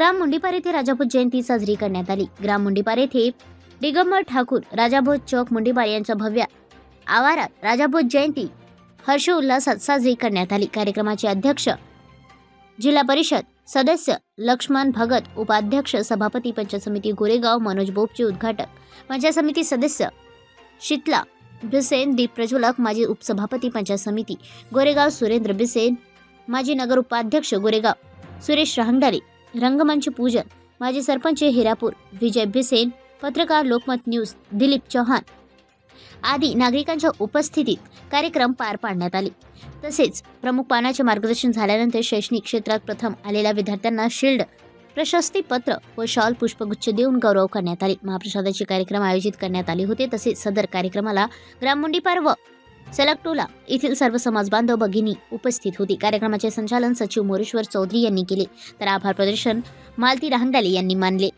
ग्राम मुंडीपार येथे राजाभोज जयंती साजरी करण्यात आली. ग्राम मुंडीपार येथे दिगंबर ठाकूर राजाभोज चौक मुंडीपार यांच्या भव्य आवारात राजाभोज जयंती हर्षोल्लासात साजरी करण्यात आली. कार्यक्रमाचे अध्यक्ष जिल्हा परिषद सदस्य लक्ष्मण भगत उपाध्यक्ष सभापती पंचायत समिती गोरेगाव मनोज बोपचे उद्घाटक पंचायत समिती सदस्य शीतला बिसेन दीप प्रज्वलक माजी उपसभापती पंचायत समिती गोरेगाव सुरेंद्र बिसेन माजी नगर उपाध्यक्ष गोरेगाव सुरेश राहंगडाले रंगमंच पूजन. माजी सरपंच हिरापूर विजय भिसेन पत्रकार लोकमत न्यूज दिलीप चव्हाण आदी नागरिकांच्या उपस्थितीत कार्यक्रम पार पाडण्यात आले. तसेच प्रमुख पानाचे मार्गदर्शन झाल्यानंतर शैक्षणिक क्षेत्रात प्रथम आलेल्या विद्यार्थ्यांना शिल्ड प्रशस्तीपत्र व शॉल पुष्पगुच्छ देऊन गौरव करण्यात आले. महाप्रसादाचे कार्यक्रम आयोजित करण्यात आले होते. तसेच सदर कार्यक्रमाला ग्राममुंडीपार व सलगटोला येथील सर्व समाज बांधव भगिनी उपस्थित होती. कार्यक्रमाचे संचालन सचिव मोरेश्वर चौधरी यांनी केले. तर आभार प्रदर्शन मालती राहंडाले यांनी मानले.